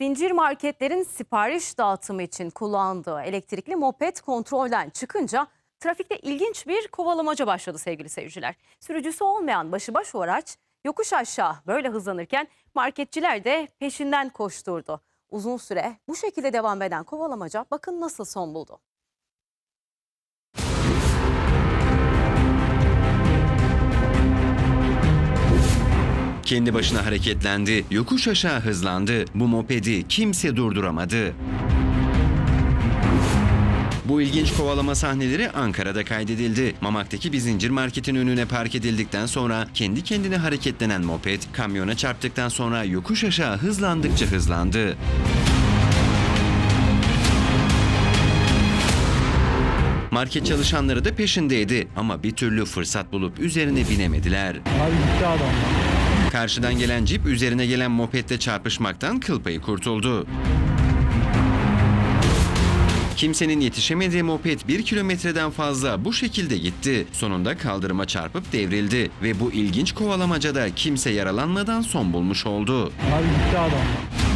Zincir marketlerin sipariş dağıtımı için kullandığı elektrikli moped kontrolden çıkınca trafikte ilginç bir kovalamaca başladı sevgili seyirciler. Sürücüsü olmayan başıbaş o araç yokuş aşağı böyle hızlanırken marketçiler de peşinden koşturdu. Uzun süre bu şekilde devam eden kovalamaca bakın nasıl son buldu. Kendi başına hareketlendi, yokuş aşağı hızlandı. Bu mopedi kimse durduramadı. Bu ilginç kovalama sahneleri Ankara'da kaydedildi. Mamak'taki bir zincir marketin önüne park edildikten sonra kendi kendine hareketlenen moped kamyona çarptıktan sonra yokuş aşağı hızlandıkça hızlandı. Market çalışanları da peşindeydi ama bir türlü fırsat bulup üzerine binemediler. Abi gitti adam. Karşıdan gelen cip üzerine gelen mopedle çarpışmaktan kıl payı kurtuldu. Kimsenin yetişemediği moped bir kilometreden fazla bu şekilde gitti. Sonunda kaldırıma çarpıp devrildi ve bu ilginç kovalamacada kimse yaralanmadan son bulmuş oldu. Abi gitti adam.